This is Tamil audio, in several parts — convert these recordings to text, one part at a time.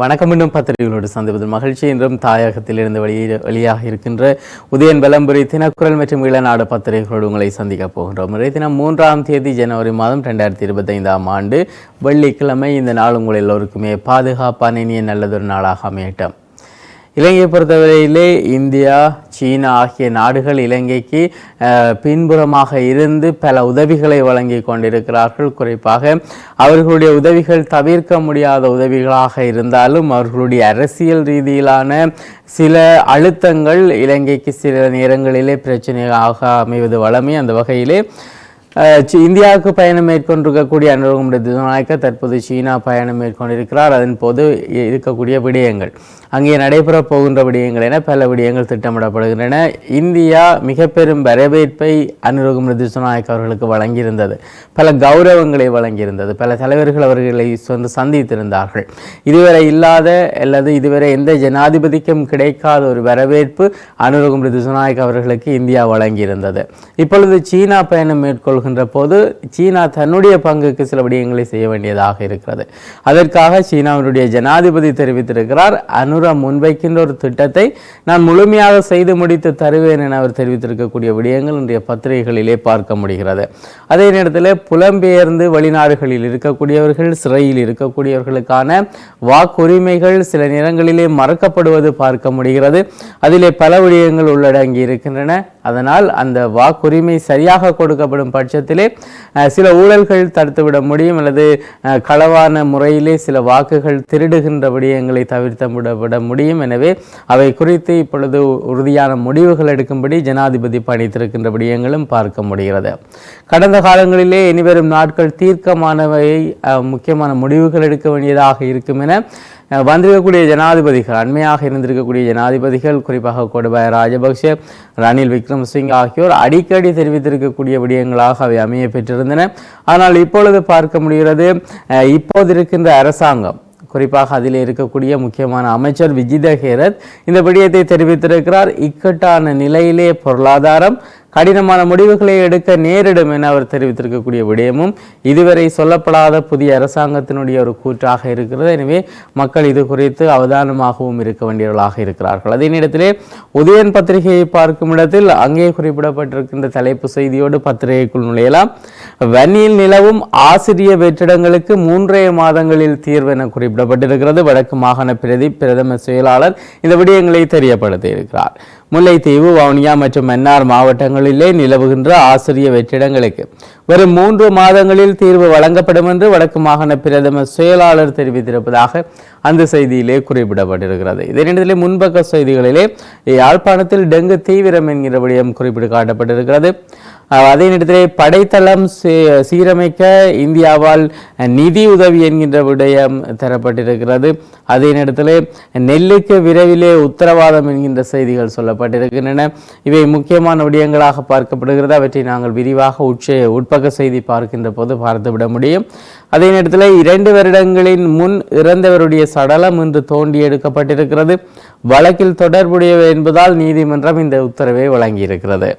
வணக்கம் இன்னும் பத்திரிகைகளோடு சந்திப்பதில் மகிழ்ச்சி. என்றும் தாயகத்திலிருந்து வெளியே வெளியாக இருக்கின்ற உதயன் பலம்புரி தினக்குரல் மற்றும் இளநாடு பத்திரிகைகளோடு உங்களை சந்திக்க போகின்றோம். இன்றைய தினம் மூன்றாம் தேதி ஜனவரி மாதம் ரெண்டாயிரத்தி இருபத்தைந்தாம் ஆண்டு. வெள்ளிக்கிழமை இந்த நாள் உங்கள் எல்லோருக்குமே பாதுகாப்பான இனிய நல்லதொரு நாளாக அமையட்டும். இலங்கையை பொறுத்தவரையிலே இந்தியா சீனா ஆகிய நாடுகள் இலங்கைக்கு பின்புறமாக இருந்து பல உதவிகளை வழங்கி கொண்டிருக்கிறார்கள். குறிப்பாக அவர்களுடைய உதவிகள் தவிர்க்க முடியாத உதவிகளாக இருந்தாலும் அவர்களுடைய அரசியல் ரீதியிலான சில அழுத்தங்கள் இலங்கைக்கு சில நேரங்களிலே பிரச்சனையாக அமைவது வளமை அந்த வகையிலே இந்தியாவுக்கு பயணம் மேற்கொண்டிருக்கக்கூடிய அனுரகுமுடைய திசநாயக்க தற்போது சீனா பயணம் மேற்கொண்டிருக்கிறார். அதன் போது இருக்கக்கூடிய விடயங்கள். அங்கே நடைபெற போகின்ற விடயங்கள் என பல விடயங்கள் திட்டமிடப்படுகின்றன. இந்தியா மிக பெரும் வரவேற்பை அனுரகம் திசநாயக்க அவர்களுக்கு வழங்கியிருந்தது. பல கௌரவங்களை வழங்கியிருந்தது. பல தலைவர்கள் அவர்களை வந்து சந்தித்திருந்தார்கள். இதுவரை இல்லாத அல்லது இதுவரை எந்த ஜனாதிபதிக்கும் கிடைக்காத ஒரு வரவேற்பு அனுரகுமுடைய திசநாயக்க அவர்களுக்கு இந்தியா வழங்கியிருந்தது. இப்பொழுது சீனா பயணம் மேற்கொள்கின்ற போது சீனா தன்னுடைய பங்குக்கு சில விடயங்களை செய்ய வேண்டியதாக இருக்கிறது. அதற்காக சீனாவினுடைய ஜனாதிபதி தெரிவித்திருக்கிறார். அனுரா முன்வைக்கின்ற ஒரு திட்டத்தை நான் முழுமையாக செய்து முடித்து தருவேன் என அவர் தெரிவித்திருக்கக்கூடிய விடயங்கள் இன்றைய பத்திரிகைகளிலே பார்க்க முடிகிறது. அதே நேரத்தில் புலம்பெயர்ந்து வெளிநாடுகளில் இருக்கக்கூடியவர்கள் சிறையில் இருக்கக்கூடியவர்களுக்கான வாக்குரிமைகள் சில நேரங்களிலே மறக்கப்படுவது பார்க்க முடிகிறது. அதிலே பல விடயங்கள் உள்ளடங்கி இருக்கின்றன. அதனால் அந்த வாக்குரிமை சரியாக கொடுக்கப்படும் பட்சத்திலே சில ஊழல்கள் தடுத்துவிட முடியும் அல்லது களவான முறையிலே சில வாக்குகள் திருடுகின்ற விடயங்களை தவிர்த்து விடப்படும் விட முடியும். எனவே அவை குறித்து இப்பொழுது உறுதியான முடிவுகள் எடுக்கும்படி ஜனாதிபதி பணித்திருக்கின்ற விடயங்களும் பார்க்க முடிகிறது. கடந்த காலங்களிலே இனிவரும் நாட்கள் தீர்க்கமானவை முக்கியமான முடிவுகள் எடுக்க வேண்டியதாக இருக்கும் என வந்திருக்கக்கூடிய ஜனாதிபதிகள் அண்மையாக இருந்திருக்கக்கூடிய ஜனாதிபதிகள் குறிப்பாக கோடபாய ராஜபக்ஷ ரணில் விக்ரமசிங் ஆகியோர் அடிக்கடி தெரிவித்திருக்கக்கூடிய விடயங்களாக அவை அமைய பெற்றிருந்தன. ஆனால் இப்பொழுது பார்க்க முடிகிறது இப்போது இருக்கின்ற அரசாங்கம் குறிப்பாக அதில் இருக்கக்கூடிய முக்கியமான அமைச்சர் விஜித ஹேரத் இந்த விடயத்தை தெரிவித்திருக்கிறார். இக்கட்டான நிலையிலே பொருளாதாரம் கடினமான முடிவுகளை எடுக்க நேரிடும் என அவர் தெரிவித்திருக்கக்கூடிய விடயமும் இதுவரை சொல்லப்படாத புதிய அரசாங்கத்தினுடைய ஒரு கூற்றாக இருக்கிறது. எனவே மக்கள் இது குறித்து அவதானமாகவும் இருக்க வேண்டியவர்களாக இருக்கிறார்கள். அதே நேரத்திலே உதயன் பத்திரிகையை பார்க்கும் இடத்தில் அங்கே குறிப்பிடப்பட்டிருக்கின்ற தலைப்பு செய்தியோடு பத்திரிகைக்குள் நுழையலாம். வன்னியில் நிலவும் ஆசிரிய வெற்றிடங்களுக்கு மூன்றே மாதங்களில் தீர்வு என குறிப்பிடப்பட்டிருக்கிறது. வடக்கு மாகாண பிரதி பிரதம செயலாளர் இந்த விடயங்களை தெரியப்படுத்தியிருக்கிறார். முல்லைத்தீவு வவுனியா மற்றும் மன்னார் மாவட்டங்களிலே நிலவுகின்ற ஆசிரிய வெற்றிடங்களுக்கு வரும் மூன்று மாதங்களில் தீர்வு வழங்கப்படும் என்று வடக்கு மாகாண பிரதம செயலாளர் தெரிவித்திருப்பதாக அந்த செய்தியிலே குறிப்பிடப்பட்டிருக்கிறது. இதே நேரத்திலே முன்பக்க செய்திகளிலே யாழ்ப்பாணத்தில் டெங்கு தீவிரம் என்கிற விடயம் குறிப்பிட்டு காட்டப்பட்டிருக்கிறது. அதே நேரத்திலே படைத்தளம் சீ- சீரமைக்க இந்தியாவால் நிதி உதவி என்கின்ற விடயம் தரப்பட்டிருக்கிறது. அதே நேரத்திலே நெல்லுக்கு விரைவிலே உத்தரவாதம் என்கின்ற செய்திகள் சொல்லப்பட்டிருக்கின்றன இவை முக்கியமான விடயங்களாக பார்க்கப்படுகிறது. அவற்றை நாங்கள் விரிவாக உட்சே உட்பக்க செய்தி பார்க்கின்ற போது பார்த்துவிட முடியும். அதே நேரத்தில் இரண்டு வருடங்களின் முன் இறந்தவருடைய சடலம் இன்று தோண்டி எடுக்கப்பட்டிருக்கிறது. வழக்கில் தொடர்புடையவை என்பதால் நீதிமன்றம் இந்த உத்தரவை வழங்கியிருக்கிறது.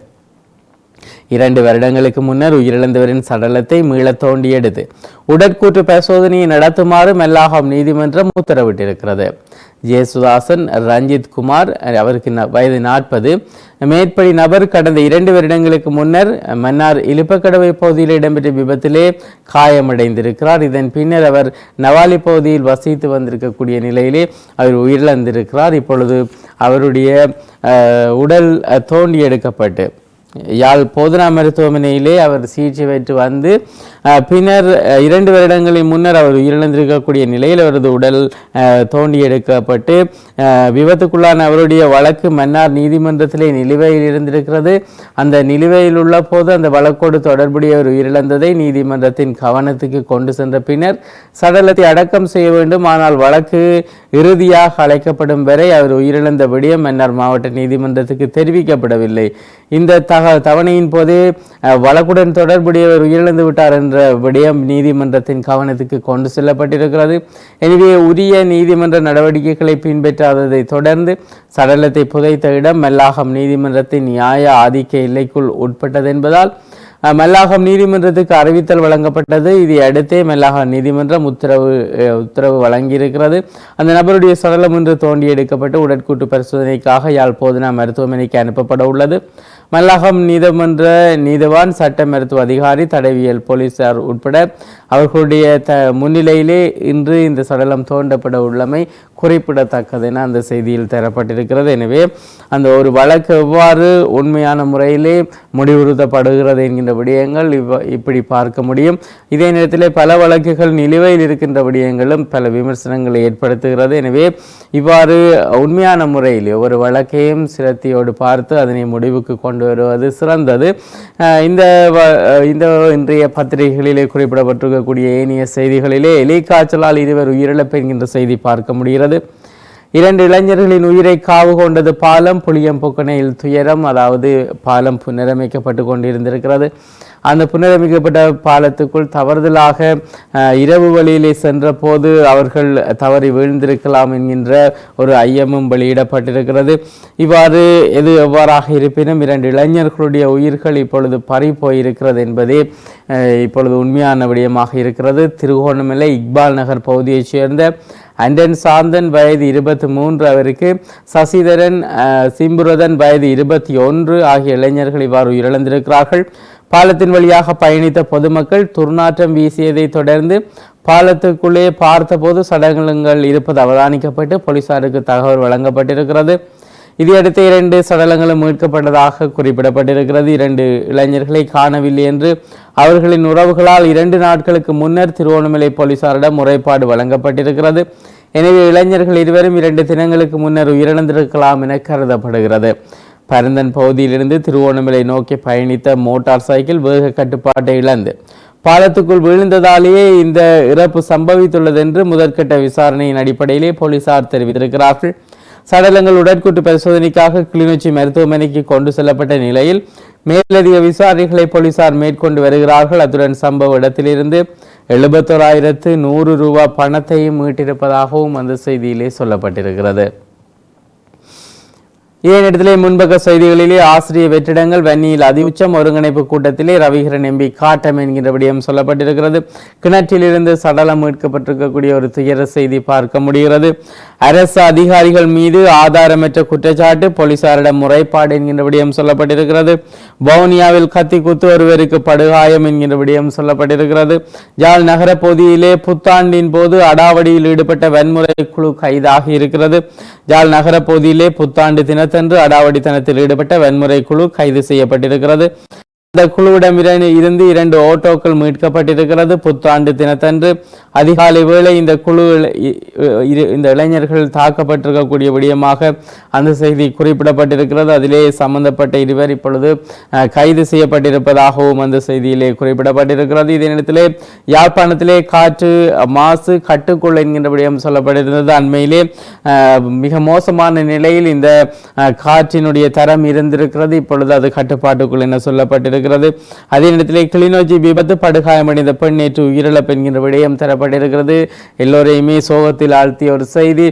இரண்டு வருடங்களுக்கு முன்னர் உயிரிழந்தவரின் சடலத்தை மீள தோண்டியெடுத்து உடற்கூற்று பரிசோதனையை நடத்துமாறு மெல்லாகம் நீதிமன்றம் உத்தரவிட்டிருக்கிறது. ஜேசுதாசன் ரஞ்சித் குமார் அவருக்கு ந- வயது நாற்பது. மேற்படி நபர் கடந்த இரண்டு வருடங்களுக்கு முன்னர் மன்னார் இலுப்பக்கடவை பகுதியில் இடம்பெற்ற விபத்திலே காயமடைந்திருக்கிறார். இதன் பின்னர் அவர் நவாலி பகுதியில் வசித்து வந்திருக்கக்கூடிய நிலையிலே அவர் உயிரிழந்திருக்கிறார். இப்பொழுது அவருடைய உடல் தோண்டி எடுக்கப்பட்டு யாழ் போதனா மருத்துவமனையிலே அவர் சிகிச்சை பெற்று வந்து பின்னர் இரண்டு வருடங்களின் முன்னர் அவர் உயிரிழந்திருக்கக்கூடிய நிலையில் அவரது உடல் தோண்டி எடுக்கப்பட்டு விபத்துக்குள்ளான அவருடைய வழக்கு மன்னார் நீதிமன்றத்திலே நிலுவையில் இருந்திருக்கிறது. அந்த நிலுவையில் உள்ள போது அந்த வழக்கோடு தொடர்புடையவர் உயிரிழந்ததை நீதிமன்றத்தின் கவனத்துக்கு கொண்டு சென்ற பின்னர் சடலத்தை அடக்கம் செய்ய வேண்டும். ஆனால் வழக்கு இறுதியாக அழைக்கப்படும் வரை அவர் உயிரிழந்த விடயம் மன்னார் மாவட்ட நீதிமன்றத்துக்கு தெரிவிக்கப்படவில்லை. இந்த தக தவணையின் போது வழக்குடன் தொடர்புடையவர் உயிரிழந்து விட்டார் என்று விடயம் நீதிமன்றத்தின் கவனத்துக்கு கொண்டு செல்லப்பட்டிருக்கிறது. எனவே உரிய நீதிமன்ற நடவடிக்கைகளை பின்பற்றாததை தொடர்ந்து சடலத்தை புதைத்த இடம் மெல்லாகம் நீதிமன்றத்தின் நியாய ஆதிக்க எல்லைக்குள் உட்பட்டது என்பதால் மல்லாகம் நீதிமன்றத்துக்கு அறிவித்தல் வழங்கப்பட்டது. இதை அடுத்தே மல்லாகம் நீதிமன்றம் உத்தரவு உத்தரவு வழங்கியிருக்கிறது. அந்த நபருடைய சடலம் இன்று தோண்டி எடுக்கப்பட்டு உடற்கூட்டு பரிசோதனைக்காக யாழ் போதனா மருத்துவமனைக்கு அனுப்பப்பட உள்ளது. மல்லாகம் நீதிமன்ற நீதவான் சட்ட மருத்துவ அதிகாரி தடவியல் போலீசார் உட்பட அவர்களுடைய த முன்னிலையிலே இன்று இந்த சடலம் தோண்டப்பட உள்ளமை குறிப்பிடத்தக்கது என அந்த செய்தியில் தரப்பட்டிருக்கிறது. எனவே அந்த ஒரு வழக்கு எவ்வாறு உண்மையான முறையிலே முடிவுறுத்தப்படுகிறது என்கின்ற விடயங்கள் இவ்வ இப்படி பார்க்க முடியும். இதே நேரத்தில் பல வழக்குகள் நிலுவையில் இருக்கின்ற விடயங்களும் பல விமர்சனங்களை ஏற்படுத்துகிறது. எனவே இவ்வாறு உண்மையான முறையில் ஒரு வழக்கையும் சிரத்தியோடு பார்த்து அதனை முடிவுக்கு கொண்டு வருவது சிறந்தது. இந்த இந்த இன்றைய பத்திரிகைகளிலே குறிப்பிடப்பட்டிருக்கக்கூடிய ஏனைய செய்திகளிலே எலிக்காய்ச்சலால் இருவர் உயிரிழப்பு என்கின்ற செய்தி பார்க்க முடிகிறது. இரண்டு இளைஞர்களின் உயிரை காவு கொண்டது பாலம் புளியம்பொக்கனையில் துயரம் அதாவது பாலம் புனரமைக்கப்பட்டு கொண்டிருந்திருக்கிறது. அந்த புனரமைக்கப்பட்ட பாலத்துக்குள் தவறுதலாக இரவு வழியிலே சென்ற போது அவர்கள் தவறி வீழ்ந்திருக்கலாம் என்கின்ற ஒரு ஐயமும் வெளியிடப்பட்டிருக்கிறது. இவ்வாறு எது எவ்வாறாக இருப்பினும் இரண்டு இளைஞர்களுடைய உயிர்கள் இப்பொழுது பறி போயிருக்கிறது என்பதே இப்பொழுது உண்மையான விடயமாக இருக்கிறது. திருகோணமலை இக்பால் நகர் பகுதியைச் சேர்ந்த அண்டன் சாந்தன் வயது இருபத்தி மூன்று அவருக்கு சசிதரன் அஹ், சிம்புரதன் வயது இருபத்தி ஒன்று ஆகிய இளைஞர்கள் இவ்வாறு உயிரிழந்திருக்கிறார்கள். பாலத்தின் வழியாக பயணித்த பொதுமக்கள் துர்நாற்றம் வீசியதை தொடர்ந்து பாலத்துக்குள்ளே பார்த்தபோது சடலங்கள் இருப்பது அவதானிக்கப்பட்டு போலீசாருக்கு தகவல் வழங்கப்பட்டிருக்கிறது. இதையடுத்து இரண்டு சடலங்களும் மீட்கப்பட்டதாக குறிப்பிடப்பட்டிருக்கிறது. இரண்டு இளைஞர்களை காணவில்லை என்று அவர்களின் உறவுகளால் இரண்டு நாட்களுக்கு முன்னர் திருவோணமலை போலீசாரிடம் முறைப்பாடு வழங்கப்பட்டிருக்கிறது. எனவே இளைஞர்கள் இருவரும் இரண்டு தினங்களுக்கு முன்னர் உயிரிழந்திருக்கலாம் என கருதப்படுகிறது. பரந்தன் பகுதியிலிருந்து திருவோணமலை நோக்கி பயணித்த மோட்டார் சைக்கிள் வேக கட்டுப்பாட்டை இழந்து பாலத்துக்குள் விழுந்ததாலேயே இந்த இறப்பு சம்பவித்துள்ளது என்று முதற்கட்ட விசாரணையின் அடிப்படையிலே போலீசார் தெரிவித்திருக்கிறார்கள். சடலங்கள் உடற்கூட்டு பரிசோதனைக்காக கிளிநொச்சி மருத்துவமனைக்கு கொண்டு செல்லப்பட்ட நிலையில் மேலதிக விசாரணைகளை போலீசார் மேற்கொண்டு வருகிறார்கள். அத்துடன் சம்பவ இடத்திலிருந்து எழுபத்தோராயிரத்து நூறு ரூபாய் பணத்தையும் மீட்டிருப்பதாகவும் அந்த செய்தியிலே சொல்லப்பட்டிருக்கிறது. ஏனிடத்திலே முன்பக்க செய்திகளிலே ஆசிரியர் வெற்றிடங்கள் வன்னியில் அதிஉச்சம் ஒருங்கிணைப்பு கூட்டத்திலே ரவிகரன் எம்பி காட்டம் என்கின்ற விடயம் சொல்லப்பட்டிருக்கிறது. கிணற்றிலிருந்து சடலம் மீட்கப்பட்டிருக்கக்கூடிய ஒரு துயர செய்தி பார்க்க முடிகிறது. அரசு அதிகாரிகள் மீது ஆதாரமற்ற குற்றச்சாட்டு போலீசாரிடம் முறைப்பாடு என்கின்ற விடயம் சொல்லப்பட்டிருக்கிறது. வவுனியாவில் கத்தி குத்து ஒருவருக்கு படுகாயம் என்கின்ற விடயம் சொல்லப்பட்டிருக்கிறது. ஜால் நகர பகுதியிலே புத்தாண்டின் போது அடாவடியில் ஈடுபட்ட வன்முறை குழு கைதாகி இருக்கிறது. ஜால் நகர பகுதியிலே புத்தாண்டு தினத்தன்று அடாவடித்தனத்தில் ஈடுபட்ட வன்முறை குழு கைது செய்யப்பட்டிருக்கிறது. இந்த குழுவிடம் இருந்து இரண்டு ஓட்டோக்கள் மீட்கப்பட்டிருக்கிறது. புத்தாண்டு தினத்தன்று அதிகாலை வேளை இந்த குழு இந்த இளைஞர்கள் தாக்கப்பட்டிருக்கக்கூடிய விடயமாக அந்த செய்தி குறிப்பிடப்பட்டிருக்கிறது. அதிலே சம்பந்தப்பட்ட இருவர் இப்பொழுது கைது செய்யப்பட்டிருப்பதாகவும் அந்த செய்தியிலே குறிப்பிடப்பட்டிருக்கிறது. இதே நேரத்திலே யாழ்ப்பாணத்திலே காற்று மாசு கட்டுக்குள் என்கின்ற விடயம் சொல்லப்பட்டிருந்தது. அண்மையிலே மிக மோசமான நிலையில் இந்த காற்றினுடைய தரம் இருந்திருக்கிறது. இப்பொழுது அது கட்டுப்பாட்டுக்குள் என சொல்லப்பட்டிருக்கிறது. அதே நேரத்தில் கிளிநொச்சி விபத்து படுகாயமடைந்த பெண் நேற்று உயிரிழப்பு என்கின்ற விடயம் தரப்பட்டிருக்கிறது. எல்லோரையுமே சோகத்தில் ஆழ்த்திய ஒரு செய்தி.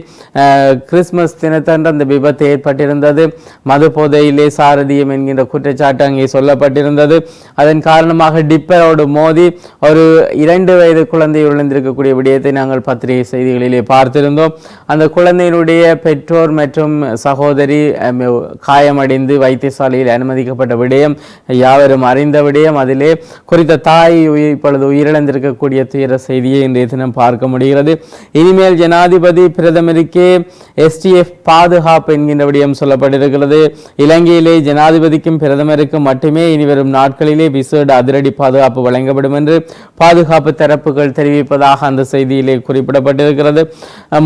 கிறிஸ்மஸ் தினத்தன்று அந்த விபத்து ஏற்பட்டிருந்தது. மது போதையிலே சாரதியம் என்கின்ற குற்றச்சாட்டு அங்கே சொல்லப்பட்டிருந்தது. அதன் காரணமாக டிப்பரோடு மோதி ஒரு இரண்டு வயது குழந்தை விழுந்திருக்கக்கூடிய விடயத்தை நாங்கள் பத்திரிகை செய்திகளிலே பார்த்திருந்தோம். அந்த குழந்தையினுடைய பெற்றோர் மற்றும் சகோதரி காயமடைந்து வைத்தியசாலையில் அனுமதிக்கப்பட்ட விடயம் யாவரும் அறிந்த விடயம் அதிலே குறித்த தாய் உயிர் இப்பொழுது உயிரிழந்திருக்கக்கூடிய துயர செய்தியை இன்றைய தினம் பார்க்க முடிகிறது. இனிமேல் ஜனாதிபதி பிரதமருக்கே எஸ்டிஎஃப் பாதுகாப்பு என்கின்ற விடயம் சொல்லப்பட்டிருக்கிறது. இலங்கையிலே ஜனாதிபதிக்கும் பிரதமருக்கும் மட்டுமே இனிவரும் நாட்களிலே விசேட அதிரடி பாதுகாப்பு வழங்கப்படும் என்று பாதுகாப்பு தரப்புகள் தெரிவிப்பதாக அந்த செய்தியிலே குறிப்பிடப்பட்டிருக்கிறது.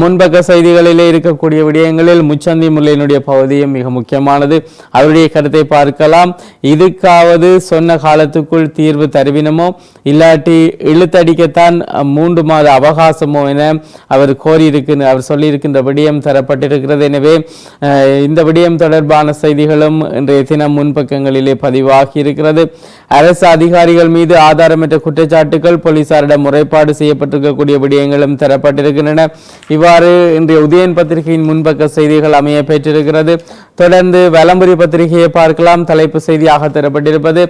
முன்பக்க செய்திகளிலே இருக்கக்கூடிய விடயங்களில் முச்சந்தி முல்லையினுடைய பகுதியும் மிக முக்கியமானது. அவருடைய கருத்தை பார்க்கலாம். இதுக்காவது சொன்ன காலத்துக்குள் தீர்வு தருவினமோ இல்லாட்டி இழுத்தடிக்கத்தான் மூன்று மாத அவகாசமோ என அவர் கோரியிருக்கின்ற அவர் சொல்லியிருக்கின்ற விடயம் தரப்பட்டிருக்கிறது. எனவே இந்த விடயம் தொடர்பான செய்திகளும் இன்றைய தினம் முன்பக்கங்களிலே பதிவாகி இருக்கிறது அரசு அதிகாரிகள் மீது ஆதாரமற்ற குற்றச்சாட்டுகள் போலீசாரிடம் முறைப்பாடு செய்யப்பட்டிருக்கக்கூடிய விடயங்களும் தரப்பட்டிருக்கின்றன. இவ்வாறு இன்றைய உதயன் பத்திரிகையின் முன்பக்க செய்திகள் அமைய பெற்றிருக்கிறது தொடர்ந்து வலம்புரி பத்திரிகையை பார்க்கலாம். தலைப்பு செய்தியாக தரப்பட்டிருப்பது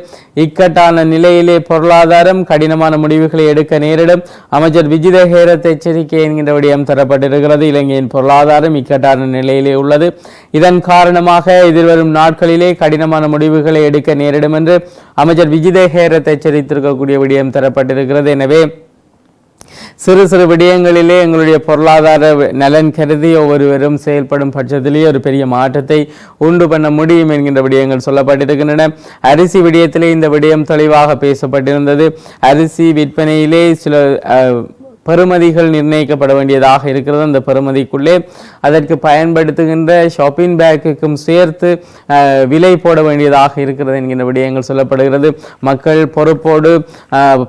இக்கட்டான நிலையிலே பொருளாதாரம் கடினமான முடிவுகளை எடுக்க நேரிடும். அமைச்சர் விஜித ஹேரத் எச்சரிக்கை என்கின்ற விடயம் தரப்பட்டிருக்கிறது. இலங்கையின் பொருளாதாரம் இக்கட்டான நிலையிலே உள்ளது. இதன் காரணமாக எதிர்வரும் நாட்களிலே கடினமான முடிவுகளை எடுக்க நேரிடும் என்று அமைச்சர் விஜித ஹேரத் எச்சரித்திருக்கக்கூடிய விடயம் தரப்பட்டிருக்கிறது. எனவே சிறு சிறு விடயங்களிலே எங்களுடைய பொருளாதார நலன் கருதி ஒவ்வொருவரும் செயல்படும் பட்சத்திலேயே ஒரு பெரிய மாற்றத்தை உண்டு பண்ண முடியும் என்கின்ற விடயங்கள் சொல்லப்பட்டிருக்கின்றன. அரிசி விடயத்திலே இந்த விடயம் தெளிவாக பேசப்பட்டிருந்தது. அரிசி விற்பனையிலே சில அஹ், பெறுமதிகள் நிர்ணயிக்கப்பட வேண்டியதாக இருக்கிறது. அந்த பெறுமதிக்குள்ளே அதற்கு பயன்படுத்துகின்ற ஷாப்பிங் பேக்குக்கும் சேர்த்து விலை போட வேண்டியதாக இருக்கிறது என்கின்ற விடயங்கள் சொல்லப்படுகிறது. மக்கள் பொறுப்போடு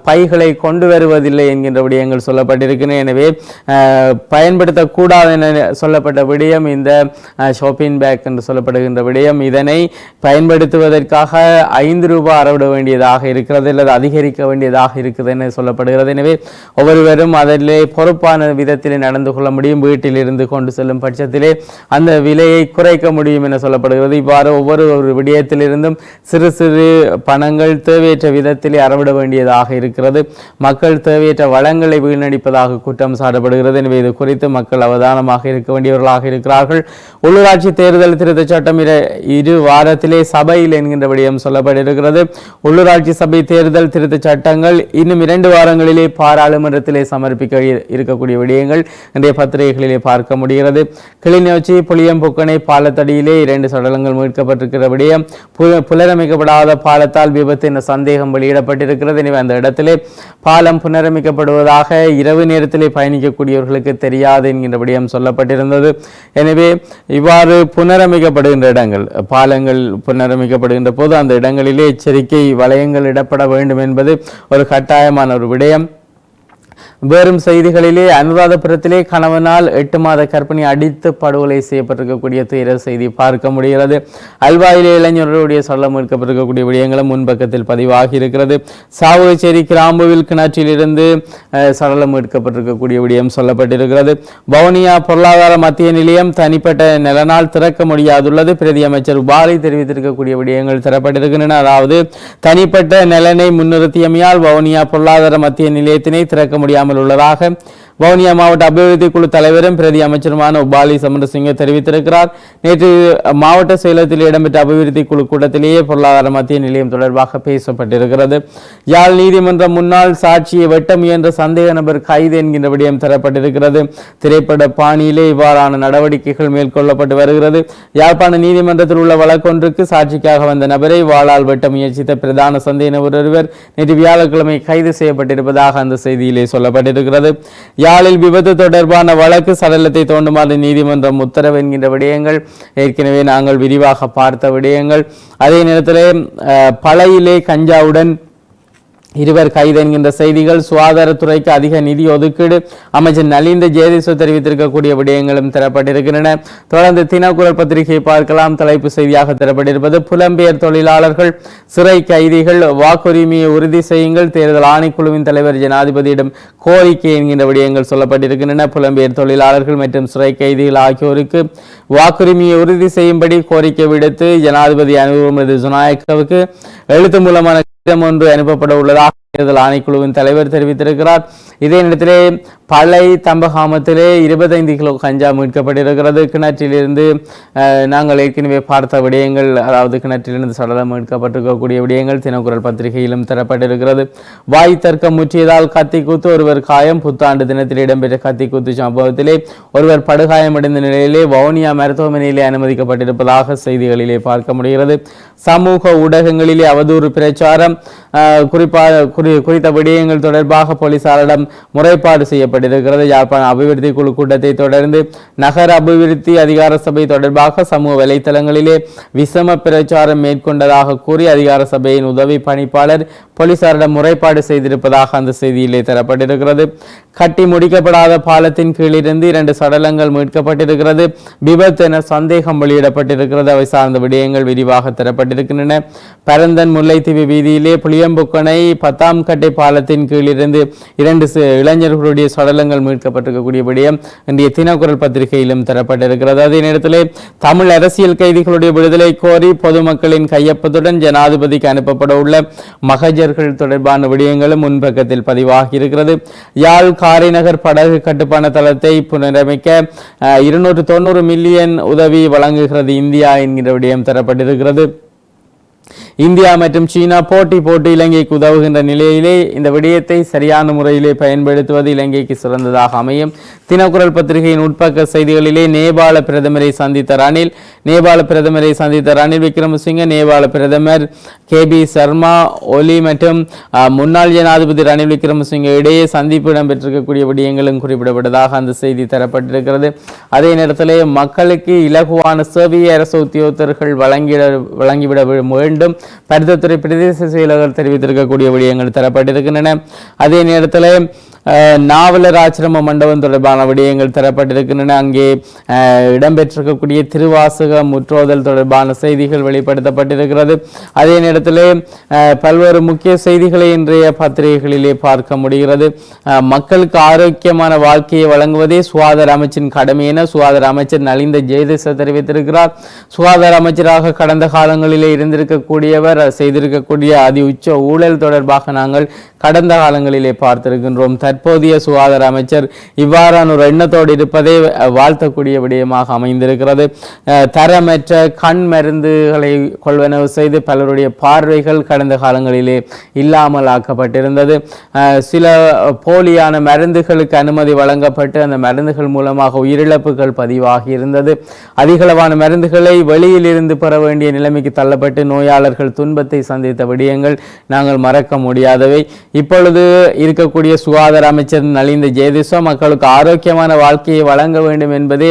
பைகளை கொண்டு வருவதில்லை என்கின்ற விடயங்கள் சொல்லப்பட்டிருக்கின்றன. எனவே அஹ், பயன்படுத்தக்கூடாது என சொல்லப்பட்ட விடயம் இந்த ஷாப்பிங் பேக் என்று சொல்லப்படுகின்ற விடயம். இதனை பயன்படுத்துவதற்காக ஐந்து ரூபாய் அறவிட வேண்டியதாக இருக்கிறது அல்லது அதிகரிக்க வேண்டியதாக இருக்கிறது என சொல்லப்படுகிறது. எனவே ஒவ்வொருவரும் அதிலே பொறுப்பான விதத்திலே நடந்து கொள்ள முடியும். வீட்டில் இருந்து கொண்டு செல்லும் பட்சத்திலே அந்த விலையை குறைக்க முடியும் என சொல்லப்படுகிறது. இவ்வாறு ஒவ்வொரு ஒரு விடயத்திலிருந்தும் சிறு சிறு பணங்கள் தேவையற்ற விதத்திலே அறவிட வேண்டியதாக இருக்கிறது. மக்கள் தேவையற்ற வளங்களை வீணடிப்பதாக குற்றம் சாட்டப்படுகிறது. எனவே இது குறித்து மக்கள் அவதானமாக இருக்க வேண்டியவர்களாக இருக்கிறார்கள். உள்ளூராட்சி தேர்தல் திருத்தச் சட்டம் இரு வாரத்திலே சபையில் என்கின்ற விடயம் சொல்லப்பட்டிருக்கிறது. உள்ளூராட்சி சபை தேர்தல் திருத்தச் சட்டங்கள் இன்னும் இரண்டு வாரங்களிலே பாராளுமன்றத்திலே சமர்ப்பி இ- இருக்கக்கூடிய விடயங்கள் இன்றைய பத்திரிகைகளிலே பார்க்க முடிகிறது. கிளிநொச்சி புளியம்பொக்கனை பாலத்தடியிலே இரண்டு சடலங்கள் மீட்கப்பட்டிருக்கிற விடயம் பு- புனரமைக்கப்படாத பாலத்தால் விபத்து என்ற சந்தேகம் வெளியிடப்பட்டிருக்கிறது. எனவே அந்த இடத்திலே பாலம் புனரமைக்கப்படுவதாக இரவு நேரத்திலே பயணிக்கக்கூடியவர்களுக்கு தெரியாது என்கின்ற விடயம் சொல்லப்பட்டிருந்தது. எனவே இவ்வாறு புனரமைக்கப்படுகின்ற இடங்கள் பாலங்கள் புனரமைக்கப்படுகின்ற போது அந்த இடங்களிலே எச்சரிக்கை வளையங்கள் இடப்பட வேண்டும் என்பது ஒரு கட்டாயமான ஒரு விடயம். வேறும் செய்திகளிலே அனுராதபுரத்திலே கணவனால் எட்டு மாத கற்பனை அடித்து படுகொலை செய்யப்பட்டிருக்கக்கூடிய துயர செய்தி பார்க்க முடிகிறது. அல்வாயிலே இளைஞர்களுடைய சொல்ல மீட்கப்பட்டிருக்கக்கூடிய விடயங்களும் முன்பக்கத்தில் பதிவாகி இருக்கிறது. சாவுகச்சேரி கிராம்புவில் கிணற்றிலிருந்து சடலம் மீட்கப்பட்டிருக்கக்கூடிய விடயம் சொல்லப்பட்டிருக்கிறது. வவுனியா பொருளாதார மத்திய நிலையம் தனிப்பட்ட நிலனால் திறக்க முடியாதுள்ளது. பிரதி அமைச்சர் உபாலி தெரிவித்திருக்கக்கூடிய விடயங்கள் தரப்பட்டிருக்கின்றன. அதாவது தனிப்பட்ட நலனை முன்னிறுத்தியமையால் வவுனியா பொருளாதார மத்திய நிலையத்தினை திறக்க முடியாமல் இல்லாமல் உள்ளதாக வவுனியா மாவட்ட அபிவிருத்தி குழு தலைவரும் பிரதி அமைச்சருமான உபாலி சமரசிங்க தெரிவித்திருக்கிறார். நேற்று மாவட்ட செயலத்தில் இடம்பெற்ற அபிவிருத்தி குழு கூட்டத்திலேயே பொருளாதார மத்திய நிலையம் தொடர்பாக பேசப்பட்டிருக்கிறது. யாழ் நீதிமன்ற முன்னாள் சாட்சியை வெட்ட முயன்ற சந்தேக நபர் கைது என்கின்ற விடயம் தரப்பட்டிருக்கிறது. திரைப்பட பாணியிலே இவ்வாறான நடவடிக்கைகள் மேற்கொள்ளப்பட்டு வருகிறது. யாழ்ப்பாண நீதிமன்றத்தில் உள்ள வழக்கொன்றுக்கு சாட்சிக்காக வந்த நபரை வாளால் வெட்ட முயற்சித்த பிரதான சந்தேக நபர் ஒருவர் நேற்று வியாழக்கிழமை கைது செய்யப்பட்டிருப்பதாக அந்த செய்தியிலே சொல்லப்பட்டிருக்கிறது. யாழில் விபத்து தொடர்பான வழக்கு சடலத்தை தோண்டுமாறு நீதிமன்றம் உத்தரவு என்கின்ற விடயங்கள் ஏற்கனவே நாங்கள் விரிவாக பார்த்த விடயங்கள். அதே நேரத்தில் பழையிலே கஞ்சாவுடன் இருவர் கைது என்கின்ற செய்திகள் சுகாதாரத்துறைக்கு அதிக நிதி ஒதுக்கீடு அமைச்சர் நலிந்த ஜெயதேசு தெரிவித்திருக்கக்கூடிய விடயங்களும் தரப்பட்டிருக்கின்றன. தொடர்ந்து தினக்குரல் பத்திரிகை பார்க்கலாம். தலைப்பு செய்தியாக தரப்பட்டிருப்பது புலம்பெயர் தொழிலாளர்கள் சிறை கைதிகள் வாக்குரிமையை உறுதி செய்யுங்கள். தேர்தல் ஆணைக்குழுவின் தலைவர் ஜனாதிபதியிடம் கோரிக்கை என்கின்ற விடயங்கள் சொல்லப்பட்டிருக்கின்றன. புலம்பெயர் தொழிலாளர்கள் மற்றும் சிறை கைதிகள் ஆகியோருக்கு வாக்குரிமையை உறுதி செய்யும்படி கோரிக்கை விடுத்து ஜனாதிபதி அனுபவம் ஜுனாயக்கவுக்கு எழுத்து மூலமான ஒன்று அனுப்பப்பட உள்ளதாக தேர்தல் ஆணைக்குழுவின் தலைவர் தெரிவித்திருக்கிறார். இதே நேரத்திலே பழை தம்பகாமத்திலே இருபத்தைந்து கிலோ கஞ்சா மீட்கப்பட்டிருக்கிறது. கிணற்றிலிருந்து நாங்கள் ஏற்கனவே பார்த்த விடயங்கள் அதாவது கிணற்றிலிருந்து சடலம் மீட்கப்பட்டிருக்கக்கூடிய விடயங்கள் தினக்குரல் பத்திரிகையிலும் தரப்பட்டிருக்கிறது. வாய் தர்க்கம் முற்றியதால் கத்தி ஒருவர் காயம் புத்தாண்டு தினத்தில் இடம்பெற்ற கத்தி சம்பவத்திலே ஒருவர் படுகாயமடைந்த நிலையிலே வவுனியா மருத்துவமனையிலே அனுமதிக்கப்பட்டிருப்பதாக செய்திகளிலே பார்க்க முடிகிறது. சமூக ஊடகங்களிலே அவதூறு பிரச்சாரம் குறிப்பாக குறி குறித்த விடயங்கள் தொடர்பாக போலீசாரிடம் முறைப்பாடு செய்யப்பட்டிருக்கிறது யாழ்ப்பாண அபிவிருத்தி குழு கூட்டத்தை தொடர்ந்து நகர அபிவிருத்தி அதிகார சபை தொடர்பாக சமூக வலைத்தளங்களிலே விசம பிரச்சாரம் மேற்கொண்டதாக கூறி அதிகார சபையின் உதவி பணிப்பாளர் போலீசாரிடம் முறைப்பாடு செய்திருப்பதாக அந்த செய்தியிலே தரப்பட்டிருக்கிறது. கட்டி முடிக்கப்படாத பாலத்தின் கீழிருந்து இரண்டு சடலங்கள் மீட்கப்பட்டிருக்கிறது. விபத்து என சந்தேகம் வெளியிடப்பட்டிருக்கிறது. அவை சார்ந்த விடயங்கள் விரிவாக தரப்பட்டிருக்கின்றன. பரந்தன் முல்லைத்தீவு வீதியிலே புளியம்புக்கனை பத்தாம் கட்டை பாலத்தின் கீழிருந்து இரண்டு இளைஞர்களுடைய சடலம் சடலங்கள் மீட்கப்பட்டிருக்கக்கூடிய இன்றைய தினக்குரல் பத்திரிகையிலும் தரப்பட்டிருக்கிறது. அதே நேரத்தில் தமிழ் அரசியல் கைதிகளுடைய விடுதலை கோரி பொதுமக்களின் கையொப்பத்துடன் ஜனாதிபதிக்கு அனுப்பப்பட உள்ள மகஜர்கள் தொடர்பான விடயங்களும் முன்பக்கத்தில் பதிவாகி இருக்கிறது யாழ் காரைநகர் படகு கட்டுப்பான தளத்தை புனரமைக்க இருநூற்று தொண்ணூறு மில்லியன் உதவி வழங்குகிறது இந்தியா என்கிற விடயம் தரப்பட்டிருக்கிறது. இந்தியா மற்றும் சீனா போட்டி போட்டு இலங்கைக்கு உதவுகின்ற நிலையிலே இந்த விடயத்தை சரியான முறையிலே பயன்படுத்துவது இலங்கைக்கு சிறந்ததாக அமையும். தினக்குரல் பத்திரிகையின் உட்பக்க செய்திகளிலே நேபாள பிரதமரை சந்தித்த ரணில் நேபாள பிரதமரை சந்தித்த ரணில் விக்ரமசிங்க நேபாள பிரதமர் கே பி சர்மா ஒலி மற்றும் முன்னாள் ஜனாதிபதி ரணில் விக்ரமசிங்க இடையே சந்திப்பு இடம்பெற்றிருக்கக்கூடிய விடயங்களும் குறிப்பிடப்பட்டதாக அந்த செய்தி தரப்பட்டிருக்கிறது. அதே நேரத்தில் மக்களுக்கு இலகுவான சேவையை அரசு உத்தியோகத்தர்கள் வழங்கிட வழங்கிவிட வேண்டும். பருத்தத்துறை பிரதேச செயலகர் தெரிவித்திருக்கக்கூடிய விடயங்கள் தரப்பட்டிருக்கின்றன. அதே நேரத்தில் நாவலர் ஆசிரம மண்டபம் தொடர்பான விடயங்கள் தரப்பட்டிருக்கின்றன. அங்கே இடம்பெற்றிருக்கக்கூடிய திருவாசக முற்றோதல் தொடர்பான செய்திகள் வெளிப்படுத்தப்பட்டிருக்கிறது. அதே நேரத்தில் பல்வேறு முக்கிய செய்திகளை இன்றைய பத்திரிகைகளிலே பார்க்க முடிகிறது. மக்களுக்கு ஆரோக்கியமான வாழ்க்கையை வழங்குவதே சுகாதார அமைச்சின் கடமை என சுகாதார அமைச்சர் நலிந்த ஜெயதிச தெரிவித்திருக்கிறார். சுகாதார அமைச்சராக கடந்த காலங்களிலே இருந்திருக்கக்கூடியவர் செய்திருக்கக்கூடிய அதி உச்ச ஊழல் தொடர்பாக நாங்கள் கடந்த காலங்களிலே பார்த்திருக்கின்றோம். தற்போதைய சுகாதார அமைச்சர் இவ்வாறான ஒரு எண்ணத்தோடு இருப்பதே வாழ்த்தக்கூடிய விடயமாக அமைந்திருக்கிறது. தரமற்ற கண் மருந்துகளை கொள்வனவு செய்து பலருடைய பார்வைகள் கடந்த காலங்களிலே இல்லாமல் ஆக்கப்பட்டிருந்தது. சில போலியான மருந்துகளுக்கு அனுமதி வழங்கப்பட்டு அந்த மருந்துகள் மூலமாக உயிரிழப்புகள் பதிவாகி இருந்தது. அதிகளவான மருந்துகளை வெளியில் இருந்து பெற வேண்டிய நிலைமைக்கு தள்ளப்பட்டு நோயாளர்கள் துன்பத்தை சந்தித்த விடயங்கள் நாங்கள் மறக்க முடியாதவை. இப்பொழுது இருக்கக்கூடிய சுகாதார அமைச்சர் நலிந்த ஜெயதிசா மக்களுக்கு ஆரோக்கியமான வாழ்க்கையை வழங்க வேண்டும் என்பதே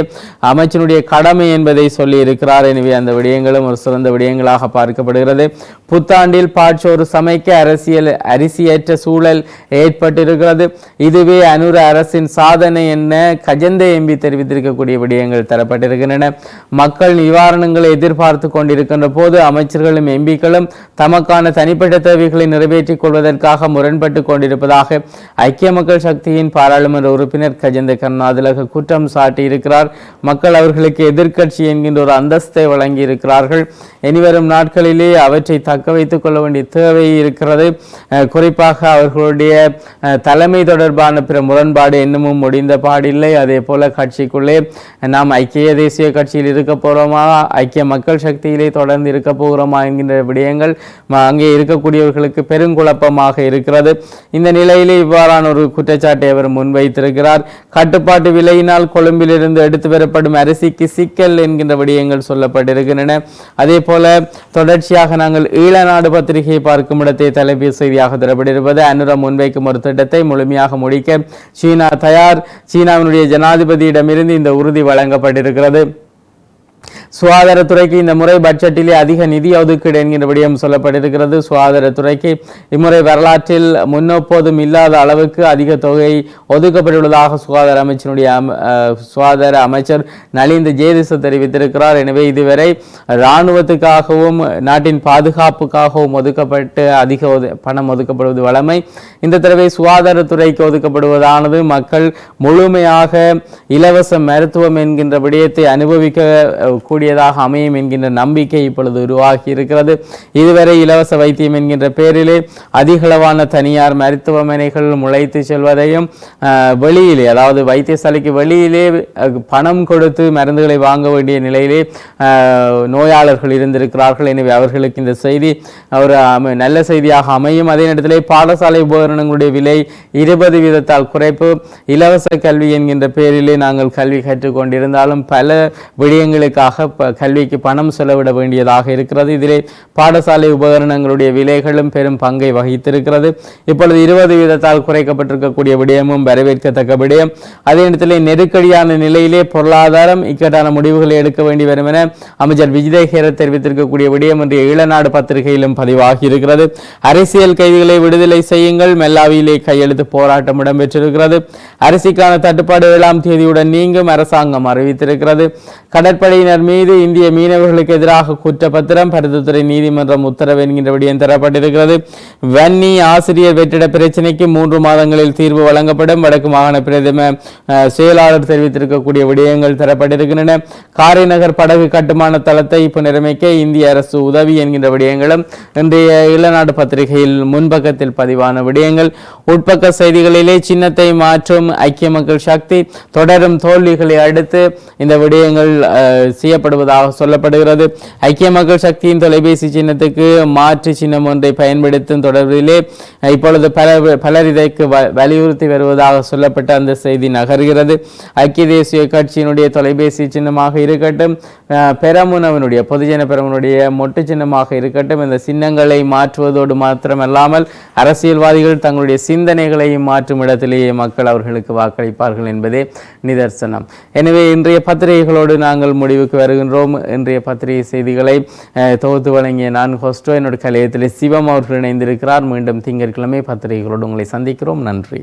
அமைச்சனுடைய கடமை என்பதை சொல்லி இருக்கிறார் எனவே அந்த விடயங்களும் ஒரு சிறந்த விடயங்களாக பார்க்கப்படுகிறது. புத்தாண்டில் பாட்சோறு சமைக்க அரசியல் அரிசியற்ற சூழல் ஏற்பட்டிருக்கிறது. இதுவே அனுர அரசின் சாதனை என்ன? கஜந்த எம்பி தெரிவித்திருக்கக்கூடிய விடயங்கள் தரப்பட்டிருக்கின்றன. மக்கள் நிவாரணங்களை எதிர்பார்த்து கொண்டிருக்கின்ற போது அமைச்சர்களும் எம்பிக்களும் தமக்கான தனிப்பட்ட தேவைகளை நிறைவேற்றிக் கொள்வதற்காக முரண்பட்டு கொண்டிருப்பதாக ஐக்கிய மக்கள் சக்தியின் பாராளுமன்ற உறுப்பினர் கஜந்த கருணாதிலக குற்றம் சாட்டியிருக்கிறார் மக்கள் அவர்களுக்கு எதிர்க்கட்சி என்கின்ற ஒரு அந்தஸ்தை வழங்கி இருக்கிறார்கள் இனிவரும் நாட்களிலே அவற்றை தக்க வைத்துக் கொள்ள வேண்டிய தேவை இருக்கிறது. குறிப்பாக அவர்களுடைய தலைமை தொடர்பான பிற முரண்பாடு இன்னமும் முடிந்த பாடில்லை. அதே போல கட்சிக்குள்ளே நாம் ஐக்கிய தேசிய கட்சியில் இருக்க போகிறோமா ஐக்கிய மக்கள் சக்தியிலே தொடர்ந்து இருக்க போகிறோமா என்கின்ற விடயங்கள் அங்கே இருக்கக்கூடியவர்களுக்கு பெருங்குழப்பமாக இருக்கிறது. இந்த நிலையிலே இவ்வாறான ஒரு குற்றச்சாட்டை அவர் முன்வைத்திருக்கிறார். கட்டுப்பாட்டு விலையினால் கொழும்பிலிருந்து எடுத்து வரப்படும் அரிசிக்கு சிக்கல் என்கின்ற விடயங்கள் சொல்லப்பட்டிருக்கின்றன. அதே போல தொடர்ச்சியாக நாங்கள் ஈழநாடு பத்திரிகையை பார்க்கும் இடத்தை தலைப்பு செய்தியாக தரப்பட்டிருப்பது அனுரம் முன்வைக்கும் ஒரு திட்டத்தை முழுமையாக முடிக்க சீனா தயார். சீனாவினுடைய ஜனாதிபதியிடமிருந்து இந்த உறுதி வழங்கப்பட்டிருக்கிறது. சுகாதாரத்துறைக்கு இந்த முறை பட்ஜெட்டிலே அதிக நிதி ஒதுக்கீடு என்கின்ற விடயம் சொல்லப்பட்டிருக்கிறது. சுகாதாரத்துறைக்கு இம்முறை வரலாற்றில் முன்னெப்போதும் இல்லாத அளவுக்கு அதிக தொகை ஒதுக்கப்பட்டுள்ளதாக சுகாதார அமைச்சனுடைய சுகாதார அமைச்சர் நலிந்த ஜேதிச தெரிவித்திருக்கிறார். எனவே இதுவரை இராணுவத்துக்காகவும் நாட்டின் பாதுகாப்புக்காகவும் ஒதுக்கப்பட்டு அதிக ஒது- பணம் ஒதுக்கப்படுவது வழமை. இந்த தடவை சுகாதாரத்துறைக்கு ஒதுக்கப்படுவதானது மக்கள் முழுமையாக இலவச மருத்துவம் என்கின்ற விடயத்தை அனுபவிக்க கூடிய கூடியதாக அமையும் என்கின்ற நம்பிக்கை இப்பொழுது உருவாகி இருக்கிறது. இதுவரை இலவச வைத்தியம் என்கின்ற பேரிலே அதிகளவான தனியார் மருத்துவமனைகள் முளைத்து செல்வதையும் வெளியிலே அதாவது வைத்தியசாலைக்கு வெளியிலே பணம் கொடுத்து மருந்துகளை வாங்க வேண்டிய நிலையிலே நோயாளர்கள் இருந்திருக்கிறார்கள். எனவே அவர்களுக்கு இந்த செய்தி ஒரு அம- நல்ல செய்தியாக அமையும். அதே நேரத்திலே பாடசாலை உபகரணங்களுடைய விலை இருபது வீதத்தால் குறைப்பு. இலவச கல்வி என்கின்ற பேரிலே நாங்கள் கல்வி கற்றுக்கொண்டிருந்தாலும் பல விடயங்களுக்காக ப- கல்விக்கு பணம் செலவிட வேண்டியதாக இருக்கிறது. இதிலே பாடசாலை உபகரணங்களுடைய விலைகளும் பெரும் பங்கை வகித்திருக்கிறது. இப்பொழுது இருபது வீதத்தால் குறைக்கப்பட்டிருக்கக்கூடிய விடயமும் வரவேற்கத்தக்க விடயம். அதே நேரத்தில் நெருக்கடியான நிலையிலே பொருளாதாரம் இக்கட்டான முடிவுகளை எடுக்க வேண்டி வரும் என அமைச்சர் விஜயகேர தெரிவித்திருக்கக்கூடிய விடயம் இன்றைய ஈழநாடு பத்திரிகையிலும் பதிவாகி இருக்கிறது அரசியல் கைதிகளை விடுதலை செய்யுங்கள் மெல்லாவியிலே கையெழுத்து போராட்டம் இடம்பெற்றிருக்கிறது. அரிசிக்கான தட்டுப்பாடு ஏழாம் தேதியுடன் நீங்கும் அரசாங்கம் அறிவித்திருக்கிறது. கடற்படையினர் மீது மீது இந்திய மீனவர்களுக்கு எதிராக குற்றப்பத்திரம் பருத்தித்துறை நீதிமன்றம் உத்தரவு என்கின்ற விடயம் தரப்பட்டிருக்கிறது. வன்னி ஆசிரியர் வெற்றிட பிரச்சினைக்கு மூன்று மாதங்களில் தீர்வு வழங்கப்படும். வடக்கு மாகாண பிரதம செயலாளர் தெரிவித்திருக்கக்கூடிய விடயங்கள் தரப்பட்டிருக்கின்றன. காரைநகர் படகு கட்டுமான தளத்தை புனரமைக்க இந்திய அரசு உதவி என்கின்ற விடயங்களும் இன்றைய இளநாடு பத்திரிகையில் முன்பக்கத்தில் பதிவான விடயங்கள். உட்பக்க செய்திகளிலே சின்னத்தை மாற்றும் ஐக்கிய மக்கள் சக்தி தொடரும் தோல்விகளை அடுத்து இந்த விடயங்கள் அஹ், செய்யப்படுவதாக சொல்லப்படுகிறது. ஐக்கிய மக்கள் சக்தியின் தொலைபேசி சின்னத்துக்கு மாற்று சின்னம் ஒன்றை பயன்படுத்தும் தொடர்பிலே இப்பொழுது பல பலர் இதற்கு வலியுறுத்தி வருவதாக சொல்லப்பட்ட அந்த செய்தி நகர்கிறது. ஐக்கிய தேசிய கட்சியினுடைய தொலைபேசி சின்னமாக இருக்கட்டும் பெரமுனவனுடைய பொதுஜன பெரமுனுடைய மொட்டு சின்னமாக இருக்கட்டும் இந்த சின்னங்களை மாற்றுவதோடு மாத்திரமல்லாமல் அரசியல்வாதிகள் தங்களுடைய சிந்தனைகளையும் மாற்றும் இடத்திலேயே மக்கள் அவர்களுக்கு வாக்களிப்பார்கள் என்பதே நிதர்சனம். எனவே இன்றைய பத்திரிகைகளோடு நாங்கள் முடிவுக்கு வருகின்றோம். இன்றைய பத்திரிகை செய்திகளை தொகுத்து வழங்கிய நான் ஹோஸ்டோ. என்னோட கலையத்தில் சிவம் அவர்கள் இணைந்திருக்கிறார். மீண்டும் திங்கட்கிழமை பத்திரிகைகளோடு உங்களை சந்திக்கிறோம். நன்றி.